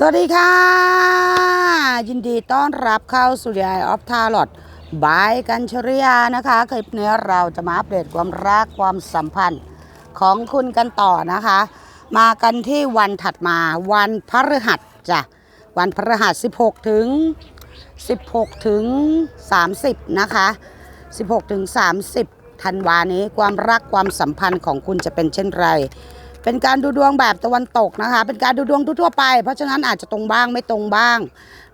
สวัสดีค่ะ ยินดีต้อนรับเข้าสู่ The Eye of Tarot บายกันชริยานะคะ คลิปนี้เราจะมาอัปเดตความรักความสัมพันธ์ของคุณกันต่อนะคะ มากันที่วันถัดมาวันพฤหัสจ้ะวันพฤหัส 16 ถึง 16 ถึง 30 นะคะ 16 ถึง 30ธันวานี้ความรักความสัมพันธ์ของคุณจะเป็นเช่นไร เป็นการดูดวงแบบตะวันตกนะคะ เป็นการดูดวงทั่วไป เพราะฉะนั้นอาจจะตรงบ้างไม่ตรงบ้าง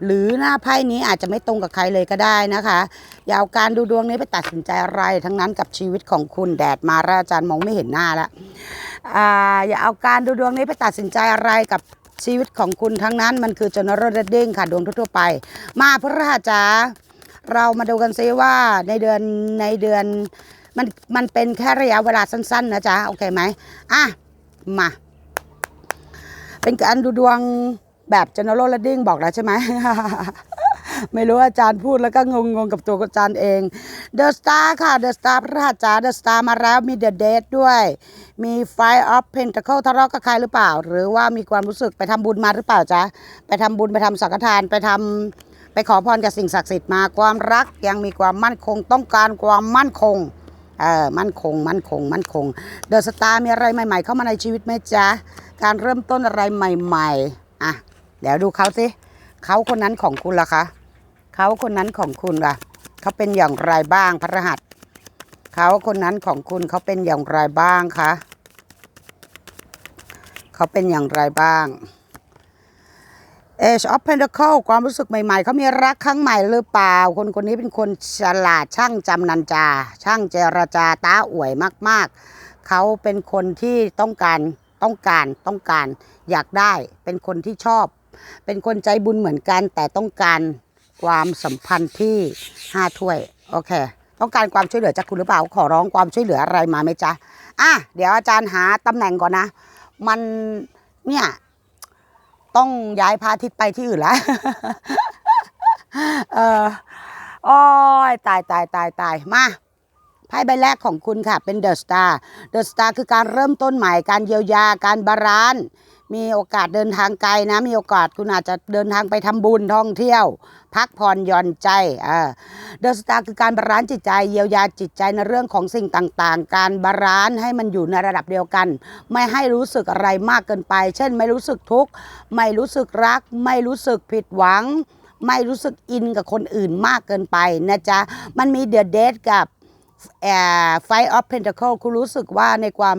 หรือหน้าไพ่นี้อาจจะไม่ตรงกับใครเลยก็ได้นะคะอย่าเอาการดูดวงนี้ไปตัดสินใจอะไรทั้งนั้นกับชีวิตของคุณแดดมาแล้วอาจารย์มองไม่เห็นหน้าแล้วอ่าอย่าเอาการดูดวงนี้ไปตัดสินใจอะไรกับชีวิตของคุณทั้งนั้นมันคือ general reading ค่ะดวงทั่วๆไป มาพระหัสจ๋าเรามาดูกันซิว่าในเดือนในเดือนมันมันเป็นแค่ระยะเวลาสั้น ๆ นะจ๊ะ โอเคไหมอะ มา เป็นการดูดวงแบบ general reading บอกแล้วใช่ไหม ไม่รู้อาจารย์พูดแล้วก็งงงๆกับตัวอาจารย์เอง The Star ค่ะ The Star พระราชา The Star มาแล้วมี The Date ด้วย มี Five of Pentacle ทะเลาะกับใครหรือเปล่า หรือว่ามีความรู้สึกไปทำบุญมาหรือเปล่าจ๊ะ ไปทำบุญไปทำสังฆทานไปทำไปขอพรกับสิ่งศักดิ์สิทธิ์มาความรักยังมีความมั่นคงต้องการความมั่นคง ออมั่นคง มั่นคง มั่นคง เดอะสตาร์มีอะไรใหม่ ๆ เข้ามาในชีวิตไหมจ๊ะ การเริ่มต้นอะไรใหม่ ๆ อะ เดี๋ยวดูเขาสิเขาคนนั้นของคุณล่ะคะเขาคนนั้นของคุณล่ะเขาเป็นอย่างไรบ้างพระรหัสเขาคนนั้นของคุณเขาเป็นอย่างไรบ้างคะเขาเป็นอย่างไรบ้าง Age of Pentacle ความรู้สึกใหม่ๆ เขามีรักครั้งใหม่หรือเปล่า คนคนนี้เป็นคนฉลาดช่างจำนันจา ช่างเจรจาตาอวยมากๆ เขาเป็นคนที่ต้องการต้องการต้องการอยากได้ เป็นคนที่ชอบ เป็นคนใจบุญเหมือนกัน แต่ต้องการความสัมพันธ์ที่ห้าถ้วย โอเค ต้องการความช่วยเหลือจากคุณหรือเปล่า ขอร้องความช่วยเหลืออะไรมาไหมจ๊ะอะเดี๋ยวอาจารย์หาตำแหน่งก่อนนะ มันเนี่ย ต้องย้ายพระอาทิตย์ไปที่อื่นแล้วเออโอ้ยตายตายตายตายมาไพ่ใบแรกของคุณค่ะ เป็นเดอะสตาร์เดอะสตาร์คือการเริ่มต้นใหม่การเยียวยาการบาลานซ์ มีโอกาสเดินทางไกลนะ มีโอกาสคุณอาจจะเดินทางไปทำบุญท่องเที่ยว พักผ่อนหย่อนใจอ่าเดอะสตาร์คือการบาลานซ์จิตใจเยียวยาจิตใจในเรื่องของสิ่งต่างๆ การบาลานซ์ให้มันอยู่ในระดับเดียวกัน ไม่ให้รู้สึกอะไรมากเกินไป เช่น ไม่รู้สึกทุกข์ไม่รู้สึกรัก ไม่รู้สึกผิดหวัง ไม่รู้สึกอินกับคนอื่นมากเกินไปนะจ๊ะมันมีเด e ะเดทกับไฟออฟเพนท c เคิลคุณรู้สึกว่าในความ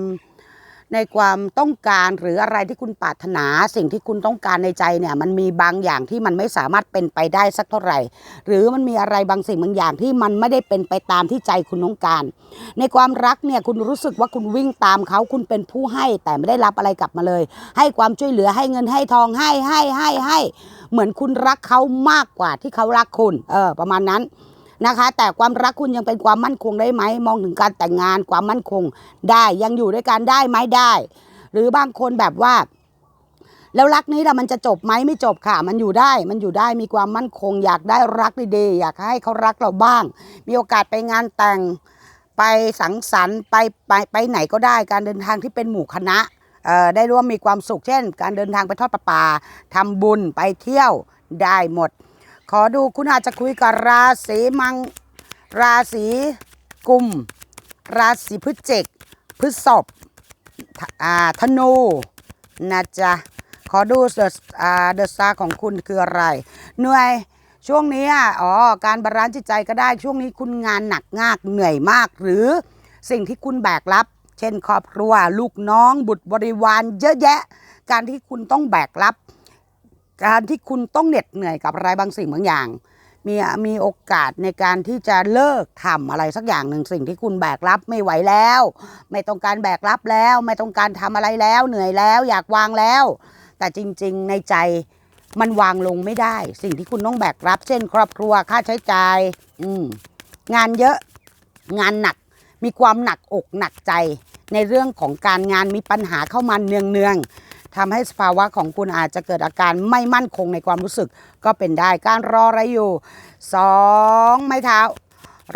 ในความต้องการหรืออะไรที่คุณปรารถนา สิ่งที่คุณต้องการในใจเนี่ยมันมีบางอย่างที่มันไม่สามารถเป็นไปได้สักเท่าไหร่ หรือมันมีอะไรบางสิ่งบางอย่างที่มันไม่ได้เป็นไปตามที่ใจคุณต้องการ ในความรักเนี่ยคุณรู้สึกว่าคุณวิ่งตามเขาคุณเป็นผู้ให้แต่ไม่ได้รับอะไรกลับมาเลย ให้ความช่วยเหลือให้เงินให้ทองให้ให้ให้ให้ เหมือนคุณรักเขามากกว่าที่เขารักคุณ เออประมาณนั้น นะคะ แต่ความรักคุณยังเป็นความมั่นคงได้ไหม มองถึงการแต่งงานความมั่นคงได้ยังอยู่ด้วยกันได้ไหมได้ หรือบางคนแบบว่า แล้วรักนี้ล่ะมันจะจบไหมไม่จบค่ะ มันอยู่ได้มันอยู่ได้มีความมั่นคง อยากได้รักดีๆอยากให้เขารักเราบ้าง มีโอกาสไปงานแต่งไปสังสรรค์ไปไปไปไหนก็ได้การเดินทางที่เป็นหมู่คณะเอ่อได้ร่วมมีความสุขเช่น การเดินทางไปทอดประปาทำบุญไปเที่ยวได้หมด ขอดูคุณอาจจะคุยกับราศีมัง ราศีกุม ราศีพฤศจิกพฤษภอ่าธนูนะจ๊ะขอดูเดอะอ่าเดอะสตาของคุณคืออะไร เหนื่อยช่วงนี้อะอ๋อการบาลานซ์จิตใจก็ได้ช่วงนี้คุณงานหนักงากเหนื่อยมาก หรือสิ่งที่คุณแบกรับ เช่น ครอบครัว ลูกน้อง บุตรบริวารเยอะแยะ การที่คุณต้องแบกรับ การที่คุณต้องเหน็ดเหนื่อยกับอะไรบางสิ่งบางอย่าง มีมีโอกาสในการที่จะเลิกทำอะไรสักอย่างหนึ่งสิ่งที่คุณแบกรับไม่ไหวแล้ว ไม่ต้องการแบกรับแล้ว ไม่ต้องการทำอะไรแล้ว เหนื่อยแล้ว อยากวางแล้ว แต่จริงๆในใจมันวางลงไม่ได้ สิ่งที่คุณต้องแบกรับเช่นครอบครัวค่าใช้จ่ายอืมงานเยอะงานหนัก มีความหนักอกหนักใจ ในเรื่องของการงานมีปัญหาเข้ามาเนืองๆ ทำให้สภาวะของคุณอาจจะเกิดอาการไม่มั่นคงในความรู้สึกก็เป็นได้การรออะไรอยู่สองไม้เท้า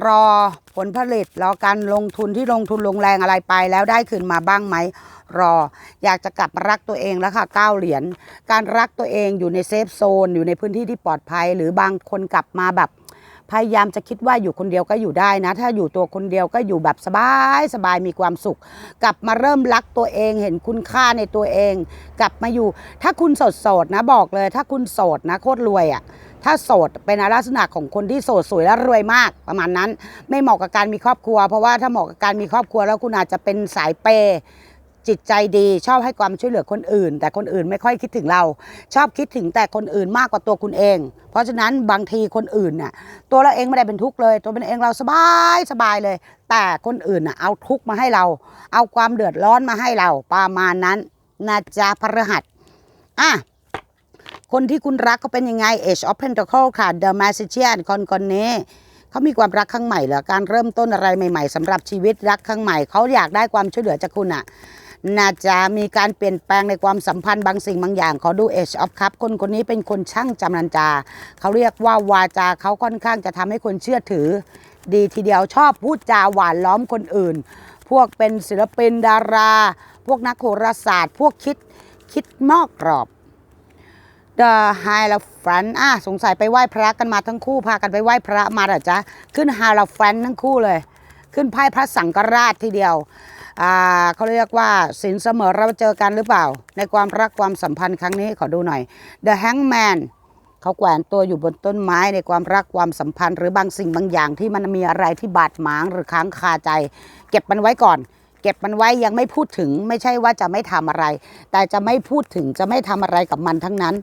รอผลผลิตรอการลงทุนที่ลงทุนลงแรงอะไรไปแล้วได้คืนมาบ้างไหมรอ อยากจะกลับมารักตัวเองแล้วค่ะเก้าเหรียญการรักตัวเองอยู่ในเซฟโซนอยู่ในพื้นที่ที่ปลอดภัย หรือบางคนกลับมาแบบ พยายามจะคิดว่าอยู่คนเดียวก็อยู่ได้นะ ถ้าอยู่ตัวคนเดียวก็อยู่แบบสบายสบายมีความสุข กลับมาเริ่มรักตัวเองเห็นคุณค่าในตัวเอง กลับมาอยู่ ถ้าคุณโสดโสดนะบอกเลย ถ้าคุณโสดนะโคตรรวยอะ่ะถ้าโสดเป็นลักษณะของคนที่โสดสวยและรวยมากประมาณนั้น ไม่เหมาะกับการมีครอบครัว เพราะว่าถ้าเหมาะกับการมีครอบครัวแล้วคุณอาจจะเป็นสายเปย์ จิตใจดีชอบให้ความช่วยเหลือคนอื่น แต่คนอื่นไม่ค่อยคิดถึงเรา ชอบคิดถึงแต่คนอื่นมากกว่าตัวคุณเอง เพราะฉะนั้นบางทีคนอื่นน่ะตัวเราเองไม่ได้เป็นทุกข์เลย ตัวเป็นเองเราสบายสบายเลย แต่คนอื่นน่ะเอาทุกข์มาให้เรา เอาความเดือดร้อนมาให้เราประมาณนั้นนะจ๊ะพระหัสอะคนที่คุณรักเขาเป็นยังไง Age of Pentacle ค่ะ The Magician คนคนนี้เขามีความรักครั้งใหม่เหรอการเริ่มต้นอะไรใหม่ ๆสำหรับชีวิตรักครั้งใหม่เขาอยากได้ความช่วยเหลือจากคุณอะ น่าจะมีการเปลี่ยนแปลงในความสัมพันธ์บางสิ่งบางอย่างขอดู Age of Cup คนคนนี้เป็นคนช่างจำนันจา เขาเรียกว่าวาจาเขาค่อนข้างจะทำให้คนเชื่อถือ ดีทีเดียวชอบพูดจาหวานล้อมคนอื่น พวกเป็นศิลปินดารา พวกนักโหราศาสตร์ พวกคิดคิดนอกกรอบ The High l a f r a n อะสงสัยไปไหว้พระกันมาทั้งคู่พากันไปไหว้พระมาหรอจ๊ะ ขึ้น High l a f r a n ทั้งคู่เลย ขึ้นไพ่พระสังฆราชทีเดียว เขาเรียกว่าสินเสมอเราเจอกันหรือเปล่า ในความรักความสัมพันธ์ครั้งนี้ขอดูหน่อย The Hangman เขาแขวนตัวอยู่บนต้นไม้ในความรักความสัมพันธ์ หรือบางสิ่งบางอย่างที่มันมีอะไรที่บาดหมางหรือค้างคาใจ เก็บมันไว้ก่อน เก็บมันไว้ยังไม่พูดถึงไม่ใช่ว่าจะไม่ทำอะไร แต่จะไม่พูดถึงจะไม่ทำอะไรกับมันทั้งนั้น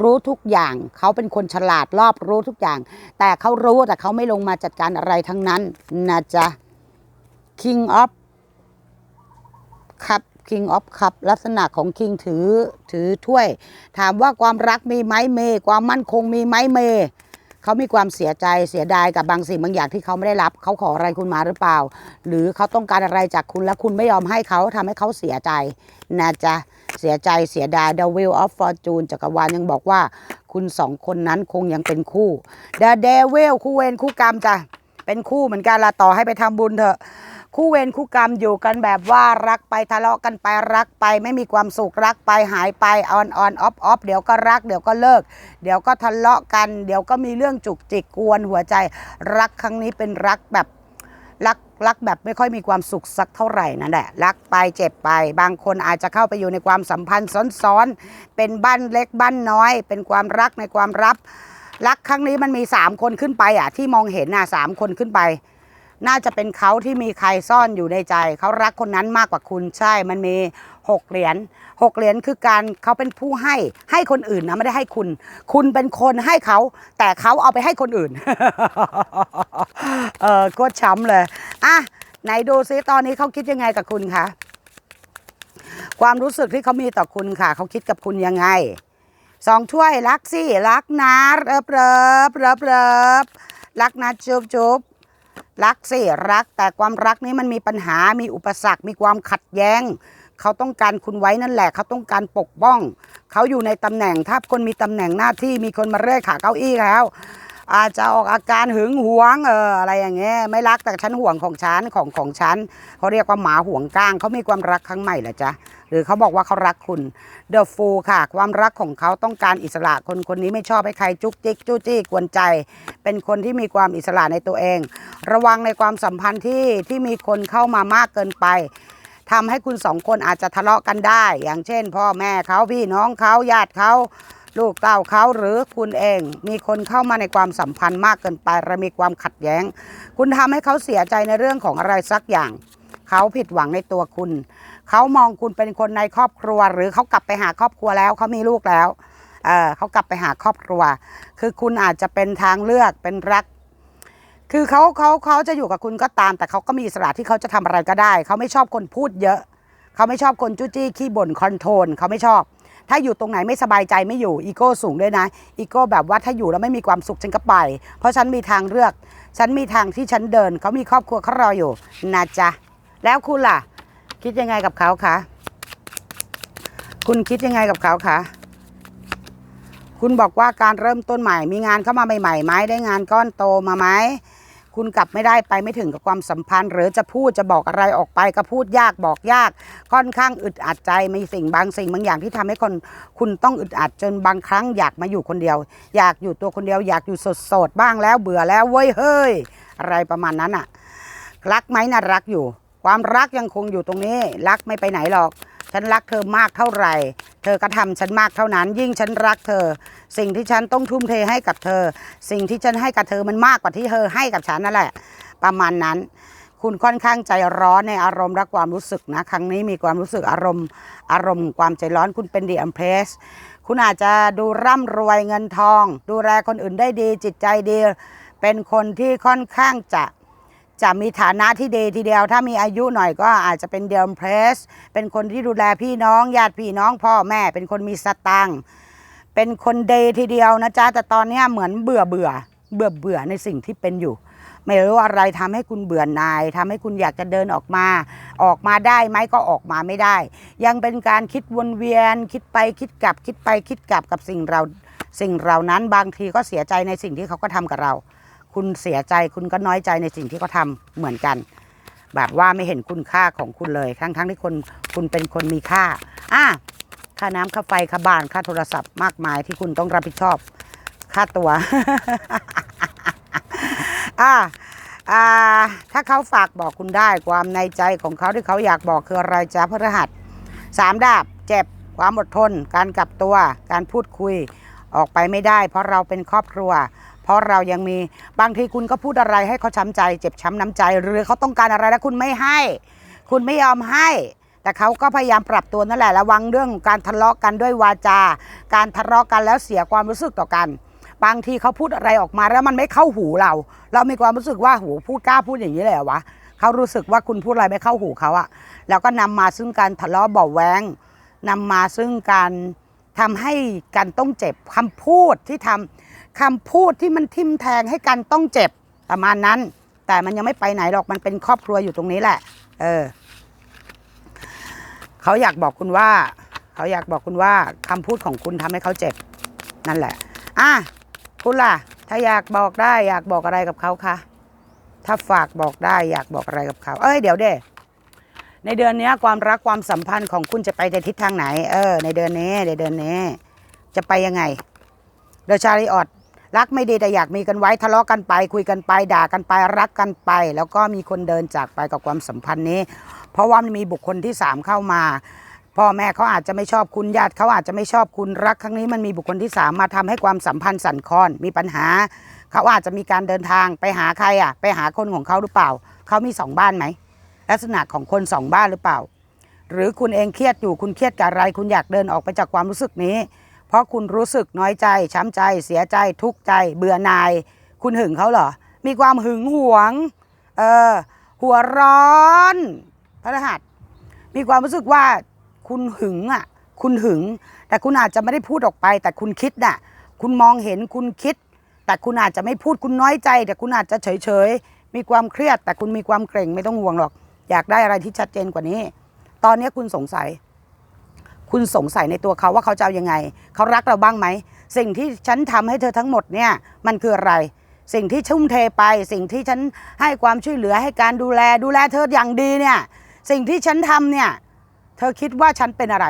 รู้ทุกอย่างเขาเป็นคนฉลาดรอบรู้ทุกอย่าง แต่เขารู้แต่เขาไม่ลงมาจัดการอะไรทั้งนั้นนะจ๊ะ King of ครับ King of Cup ลักษณะของ King ถือถือถ้วย ถามว่าความรักมีไหมเม ความมั่นคงมีไหมเม เขามีความเสียใจเสียดายกับบางสิ่งบางอย่างที่เขาไม่ได้รับ เขาขออะไรคุณมาหรือเปล่า หรือเขาต้องการอะไรจากคุณแล้วคุณไม่ยอมให้เขาทำให้เขาเสียใจนะจ๊ะเสียใจเสียดาย The Wheel of Fortune จักรวาลยังบอกว่า คุณสองคนนั้นคงยังเป็นคู่ The Devil คู่เวรคู่กรรมจ้ะเป็นคู่เหมือนกันละต่อให้ไปทำบุญเถอะ คู่เวรคู่กรรมอยู่กันแบบว่ารักไปทะเลาะกันไปรักไปไม่มีความสุขรักไปหายไปออนออนออฟออฟเดี๋ยวก็รัก เดี๋ยวก็เลิก เดี๋ยวก็ทะเลาะกัน เดี๋ยวก็มีเรื่องจุกจิกกวนหัวใจ รักครั้งนี้เป็นรักแบบรักรักแบบไม่ค่อยมีความสุขสักเท่าไหร่นั่นแหละรักไปเจ็บไป บางคนอาจจะเข้าไปอยู่ในความสัมพันธ์ซ้อนๆเป็นบ้านเล็กบ้านน้อย เป็นความรักในความรับรักครั้งนี้มันมีสามคนขึ้นไปอะที่มองเห็นน่ะสามคนขึ้นไป น่าจะเป็นเขาที่มีใครซ่อนอยู่ในใจ เขารักคนนั้นมากกว่าคุณใช่มันมีหกเหรียญหกเหรียญคือการเขาเป็นผู้ให้ให้คนอื่นนะไม่ได้ให้คุณ คุณเป็นคนให้เขา แต่เขาเอาไปให้คนอื่น เออโคตรช้ำเลยอะไหนดูซิตอนนี้เขาคิดยังไงกับคุณคะความรู้สึกที่เขามีต่อคุณค่ะ เขาคิดกับคุณยังไงสองถ้วยรักสิรักนะเริบเริบเริบเริบรักนะจุบจุบ รักสิรักแต่ความรักนี้มันมีปัญหามีอุปสรรค มีความขัดแย้ง เขาต้องการคุณไว้นั่นแหละ เขาต้องการปกป้อง เขาอยู่ในตำแหน่งถ้าคนมีตำแหน่งหน้าที่มีคนมาเร่ขาเก้าอี้แล้ว อาจจะออกอาการหึงหวงเอออะไรอย่างเงี้ยไม่รักแต่ฉันห่วงของฉันของของฉันเขาเรียกว่าหมาห่วงก้างเขามีความรักครั้งใหม่เหรอจ๊ะ รือเขาบอกว่าเขารักคุณ The Fool ค่ะ ความรักของเขาต้องการอิสระคนคนนี้ไม่ชอบให้ใครจุกจิกจู้จี้กวนใจ เป็นคนที่มีความอิสระในตัวเอง ระวังในความสัมพันธ์ที่ที่มีคนเข้ามามากเกินไปทำให้คุณสองคนอาจจะทะเลาะกันได้ อย่างเช่น พ่อแม่เขาพี่น้องเขาญาติเขาลูกเต้าเขาหรือคุณเอง มีคนเข้ามาในความสัมพันธ์มากเกินไปและมีความขัดแย้ง คุณทำให้เขาเสียใจในเรื่องของอะไรสักอย่าง เขาผิดหวังในตัวคุณ เขามองคุณเป็นคนในครอบครัว หรือเขากลับไปหาครอบครัวแล้วเขามีลูกแล้วเออเขากลับไปหาครอบครัว คือคุณอาจจะเป็นทางเลือกเป็นรัก คือเขาเขาเขาจะอยู่กับคุณก็ตาม แต่เขาก็มีอิสระที่เขาจะทำอะไรก็ได้ เขาไม่ชอบคนพูดเยอะ เขาไม่ชอบคนจู้จี้ขี้บ่นคอนโทรลเขาไม่ชอบ ถ้าอยู่ตรงไหนไม่สบายใจไม่อยู่อีโก้สูงด้วยนะอีโก้แบบว่าถ้าอยู่แล้วไม่มีความสุขฉันก็ไป เพราะฉันมีทางเลือก ฉันมีทางที่ฉันเดิน เขามีครอบครัวเขารออยู่นะจ๊ะแล้วคุณล่ะ คิดยังไงกับเขาคะคุณคิดยังไงกับเขาคะคุณบอกว่าการเริ่มต้นใหม่ มีงานเข้ามาใหม่ๆไหมได้งานก้อนโตมาไหมคุณกลับไม่ได้ไปไม่ถึงกับความสัมพันธ์ หรือจะพูดจะบอกอะไรออกไปก็พูดยากบอกยาก ค่อนข้างอึดอัดใจมีสิ่งบางสิ่งบางอย่างที่ทำให้คนคุณต้องอึดอัดจนบางครั้งอยากมาอยู่คนเดียว อยากอยู่ตัวคนเดียวอยากอยู่โสดๆบ้างแล้วเบื่อแล้วเว้ยเฮ้ยอะไรประมาณนั้นอะรักไหมน่ารักอยู่ ความรักยังคงอยู่ตรงนี้ รักไม่ไปไหนหรอก ฉันรักเธอมากเท่าไหร่ เธอก็ทำฉันมากเท่านั้น ยิ่งฉันรักเธอ สิ่งที่ฉันต้องทุ่มเทให้กับเธอ สิ่งที่ฉันให้กับเธอมันมากกว่าที่เธอให้กับฉันนั่นแหละ ประมาณนั้น คุณค่อนข้างใจร้อนในอารมณ์และความรู้สึกนะ ครั้งนี้มีความรู้สึกอารมณ์ อารมณ์ความใจร้อนคุณเป็นดีอัมเพรสคุณอาจจะดูร่ำรวยเงินทอง ดูแลคนอื่นได้ดีจิตใจดี เป็นคนที่ค่อนข้างจะ จะมีฐานะที่ดีทีเดียว ถ้ามีอายุหน่อยก็อาจจะเป็นเดียมเพรส เป็นคนที่ดูแลพี่น้องญาติพี่น้องพ่อแม่ เป็นคนมีสตังค์เป็นคนเดทีเดียวนะจ๊ะแต่ตอนนี้เหมือนเบื่อเบื่อเบื่อเบื่อในสิ่งที่เป็นอยู่ ไม่รู้อะไรทำให้คุณเบื่อนายทำให้คุณอยากจะเดินออกมา ออกมาได้ไหมก็ออกมาไม่ได้ ยังเป็นการคิดวนเวียน คิดไปคิดกลับ คิดไปคิดกลับกับสิ่งเราสิ่งเรานั้นบางทีก็เสียใจในสิ่งที่เขาก็ทำกับเรา คุณเสียใจคุณก็น้อยใจในสิ่งที่เขาทำเหมือนกัน แบบว่าไม่เห็นคุณค่าของคุณเลย ทั้งทั้งที่คนคุณเป็นคนมีค่าอะค่าน้ำค่าไฟค่าบ้านค่าโทรศัพท์มากมายที่คุณต้องรับผิดชอบ ค่าตัวอะอ่าถ้าเขาฝากบอกคุณได้ความในใจของเขาที่เขาอยากบอกคืออะไรจ๊ะพระรหัสสามดาบเจ็บความอดทน การกลับตัว การพูดคุยออกไปไม่ได้ เพราะเราเป็นครอบครัว เพราะเรายังมีบางทีคุณก็พูดอะไรให้เขาช้ำใจ เจ็บช้ำน้ำใจ หรือเขาต้องการอะไรแล้วคุณไม่ให้ คุณไม่ยอมให้ แต่เขาก็พยายามปรับตัวนั่นแหละระวังเรื่องการทะเลาะกันด้วยวาจา การทะเลาะกันแล้วเสียความรู้สึกต่อกัน บางทีเขาพูดอะไรออกมาแล้วมันไม่เข้าหูเรา เรามีความรู้สึกว่าหูพูดกล้าพูดอย่างนี้เลยเหรอวะเขารู้สึกว่าคุณพูดอะไรไม่เข้าหูเขาอะแล้วก็นำมาซึ่งการทะเลาะเบาแวงนำมาซึ่งการทำให้กันต้องเจ็บคำพูดที่ทำ คำพูดที่มันทิ่มแทงให้กันต้องเจ็บประมาณนั้น แต่มันยังไม่ไปไหนหรอกมันเป็นครอบครัวอยู่ตรงนี้แหละ เออเขาอยากบอกคุณว่า เขาอยากบอกคุณว่าคำพูดของคุณทำให้เขาเจ็บ นั่นแหละ อะคุณล่ะ ถ้าอยากบอกได้อยากบอกอะไรกับเขาคะถ้าฝากบอกได้อยากบอกอะไรกับเขา เอ้ยเดี๋ยวเด้ในเดือนนี้ความรักความสัมพันธ์ของคุณจะไปในทิศทางไหน เออ ในเดือนนี้ในเดือนนี้ จะไปยังไงเดชาริออด รักไม่ดีแต่อยากมีกันไว้ทะเลาะกันไป คุยกันไปด่ากันไปรักกันไป แล้วก็มีคนเดินจากไปกับความสัมพันธ์นี้ เพราะว่ามีบุคคลที่สามเข้ามาพ่อแม่เขาอาจจะไม่ชอบคุณญาติเขาอาจจะไม่ชอบคุณรักครั้งนี้มันมีบุคคลที่สามมาทำให้ความสัมพันธ์สั่นคลอนมีปัญหา เขาอาจจะมีการเดินทางไปหาใครอะ ไปหาคนของเขาหรือเปล่า เขามีสองบ้านไหมลักษณะของคนสองบ้านหรือเปล่า หรือคุณเองเครียดอยู่คุณเครียดกับอะไร คุณอยากเดินออกไปจากความรู้สึกนี้ ราะคุณรู้สึกน้อยใจ ช้ำใจ เสียใจ ทุกข์ใจ เบื่อหน่าย คุณหึงเขาเหรอ มีความหึงหวง เออ หัวร้อนพระรหัส มีความรู้สึกว่าคุณหึงอะ คุณหึง แต่คุณอาจจะไม่ได้พูดออกไป แต่คุณคิดน่ะ คุณมองเห็นคุณคิด แต่คุณอาจจะไม่พูดคุณน้อยใจ แต่คุณอาจจะเฉยเฉยๆมีความเครียด แต่คุณมีความเกรงไม่ต้องห่วงหรอก อยากได้อะไรที่ชัดเจนกว่านี้ ตอนนี้คุณสงสัย คุณสงสัยในตัวเขาว่าเขาจะเอายังไง เขารักเราบ้างไหม สิ่งที่ฉันทำให้เธอทั้งหมดเนี่ยมันคืออะไร สิ่งที่ชุ่มเทไป สิ่งที่ฉันให้ความช่วยเหลือให้การดูแลดูแลเธออย่างดีเนี่ยสิ่งที่ฉันทำเนี่ยเธอคิดว่าฉันเป็นอะไร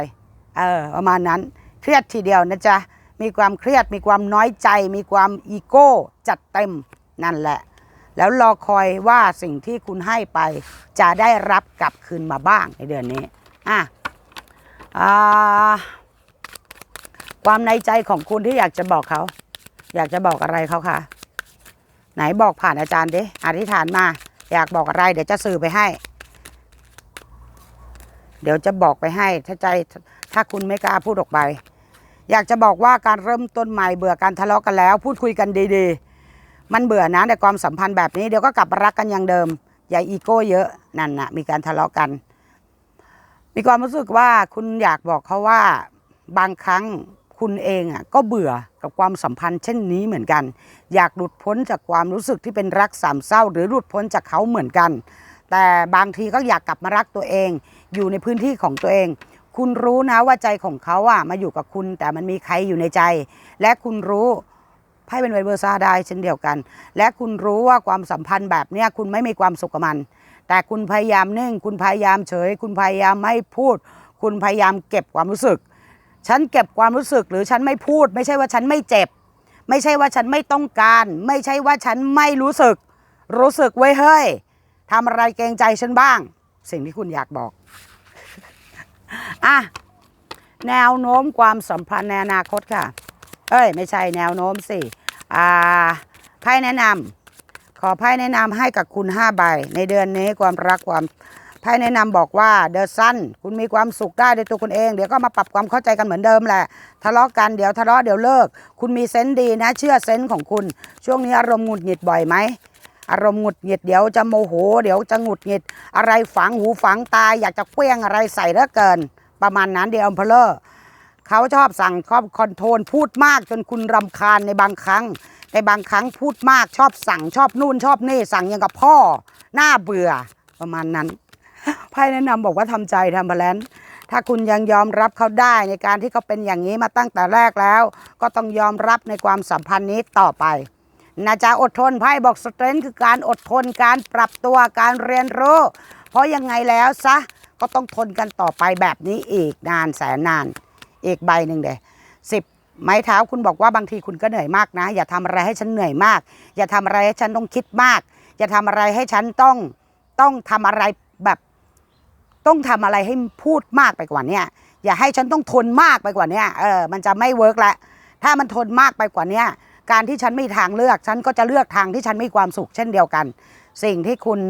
เออประมาณนั้นเครียดทีเดียวนะจ๊ะมีความเครียดมีความน้อยใจ มีความอีโก้จัดเต็มนั่นแหละ แล้วรอคอยว่าสิ่งที่คุณให้ไป จะได้รับกลับคืนมาบ้างในเดือนนี้อะ ความในใจของคุณที่อยากจะบอกเขา อยากจะบอกอะไรเขาคะไหนบอกผ่านอาจารย์ดิอธิษฐานมา อยากบอกอะไร เดี๋ยวจะสื่อไปให้ เดี๋ยวจะบอกไปให้ ถ้าใจถ้าคุณไม่กล้าพูดออกไป อยากจะบอกว่าการเริ่มต้นใหม่เบื่อการทะเลาะกันแล้ว พูดคุยกันดีๆ มันเบื่อนะแต่ความสัมพันธ์แบบนี้เดี๋ยวก็กลับมารักกันอย่างเดิม อย่าอีโก้เยอะนั่นนะมีการทะเลาะกัน มีความรู้สึกว่าคุณอยากบอกเขาว่าบางครั้งคุณเองอะก็เบื่อกับความสัมพันธ์เช่นนี้เหมือนกัน อยากหลุดพ้นจากความรู้สึกที่เป็นรักสามเศร้า หรือหลุดพ้นจากเขาเหมือนกัน แต่บางทีก็อยากกลับมารักตัวเอง อยู่ในพื้นที่ของตัวเอง คุณรู้นะว่าใจของเขาอะมาอยู่กับคุณ แต่มันมีใครอยู่ในใจ และคุณรู้ไพ่เป็นไวเวอร์ซาได้เช่นเดียวกัน และคุณรู้ว่าความสัมพันธ์แบบเนี้ยคุณไม่มีความสุขกับมัน แต่คุณพยายามนิ่ง คุณพยายามเฉย คุณพยายามไม่พูด คุณพยายามเก็บความรู้สึก ฉันเก็บความรู้สึกหรือฉันไม่พูด ไม่ใช่ว่าฉันไม่เจ็บ ไม่ใช่ว่าฉันไม่ต้องการ ไม่ใช่ว่าฉันไม่รู้สึก รู้สึกไว้เฮ้ยทำอะไรเกรงใจฉันบ้าง สิ่งที่คุณอยากบอกอะแนวโน้มความสัมพันธ์ในอนาคตค่ะ เอ้ย ไม่ใช่แนวโน้มสิ อ่าไพ่แนะนำ อไพ่แนะนำให้กับคุณ5ใบในเดือนนี้ความรักความไพ่แนะนำบอกว่าเดอะซันคุณมีความสุขได้ด้วยตัวคุณเอง เดี๋ยวก็มาปรับความเข้าใจกันเหมือนเดิมแหละทะเลาะกันเดี๋ยวทะเลาะเดี๋ยวเลิก คุณมีเซนส์ดีนะ เชื่อเซนส์ของคุณ ช่วงนี้อารมณ์หงุดหงิดบ่อยไหมอารมณ์หงุดหงิดเดี๋ยวจะโมโห เดี๋ยวจะหงุดหงิด อะไรฝังหูฝังตาอยากจะเคลี้ยงอะไรใส่เหลือเกิน ประมาณนั้นเดียวอมเพลเลอร์เขาชอบสั่งชอบคอนโทรลพูดมากจนคุณรำคาญในบางครั้ง ในบางครั้งพูดมากชอบสั่งชอบนู่นชอบนี่สั่งอย่างกับพ่อ หน้าเบื่อประมาณนั้นไพ่แนะนำบอกว่าทำใจทำบาลานซ์ถ้าคุณยังยอมรับเขาได้ในการที่เขาเป็นอย่างนี้มาตั้งแต่แรกแล้ว ก็ต้องยอมรับในความสัมพันธ์นี้ต่อไปนะจ๊ะอดทนไพ่บอกสเตรนท์คือการอดทนการปรับตัวการเรียนรู้ เพราะยังไงแล้วซะก็ต้องทนกันต่อไปแบบนี้อีกนานแสนนาน อีกใบหนึ่งเดยสิบ ไม้เท้าคุณบอกว่าบางทีคุณก็เหนื่อยมากนะ อย่าทำอะไรให้ฉันเหนื่อยมาก อย่าทำอะไรให้ฉันต้องคิดมาก อย่าทำอะไรให้ฉันต้องต้องทำอะไรแบบ ต้องทำอะไรให้พูดมากไปกว่าเนี้ยอย่าให้ฉันต้องทนมากไปกว่าเนี้ยเออมันจะไม่เวิร์กละถ้ามันทนมากไปกว่าเนี้ยการที่ฉันไม่ทางเลือก ฉันก็จะเลือกทางที่ฉันมีความสุขเช่นเดียวกัน สิ่งที่คุณ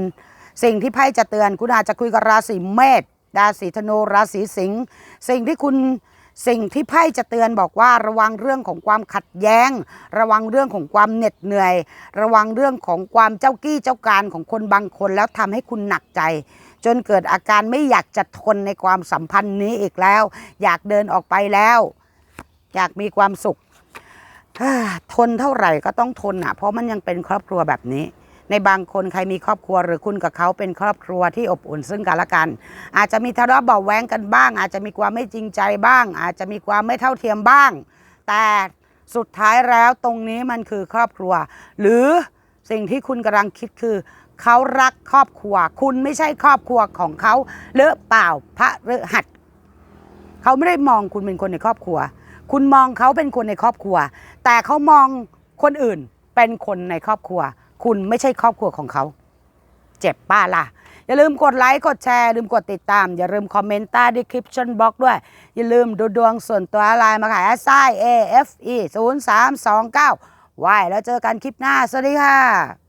สิ่งที่ไพ่จะเตือน คุณอาจจะคุยกับราศีเมษราศีธนูราศีสิงห์สิ่งที่คุณ สิ่งที่ไพ่จะเตือนบอกว่าระวังเรื่องของความขัดแย้ง ระวังเรื่องของความเหน็ดเหนื่อย ระวังเรื่องของความเจ้ากี้เจ้าการของคนบางคนแล้วทำให้คุณหนักใจ จนเกิดอาการไม่อยากจะทนในความสัมพันธ์นี้อีกแล้ว อยากเดินออกไปแล้ว อยากมีความสุขทนเท่าไหร่ก็ต้องทนอะ เพราะมันยังเป็นครอบครัวแบบนี้ ในบางคนใครมีครอบครัวหรือคุณกับเขาเป็นครอบครัวที่อบอุ่นซึ่งกันและกัน อาจจะมีทะเลาะเบาะแว้งกันบ้าง อาจจะมีความไม่จริงใจบ้าง อาจจะมีความไม่เท่าเทียมบ้าง แต่สุดท้ายแล้วตรงนี้มันคือครอบครัว หรือสิ่งที่คุณกำลังคิดคือ เขารักครอบครัว คุณไม่ใช่ครอบครัวของเขาหรือเปล่าพระฤหัสเขาไม่ได้มองคุณเป็นคนในครอบครัว คุณมองเขาเป็นคนในครอบครัว แต่เขามองคนอื่นเป็นคนในครอบครัว คุณไม่ใช่ครอบครัวของเขา เจ็บป้าล่ะ อย่าลืมกดไลค์กดแชร์ลืมกดติดตาม อย่าลืมคอมเมนต์ใต้ดีคริปชั่นบล็อกด้วย อย่าลืมดูดวงส่วนตัวไลน์มาขายไซ AFE 0329ไหวแล้วเจอกันคลิปหน้า สวัสดีค่ะ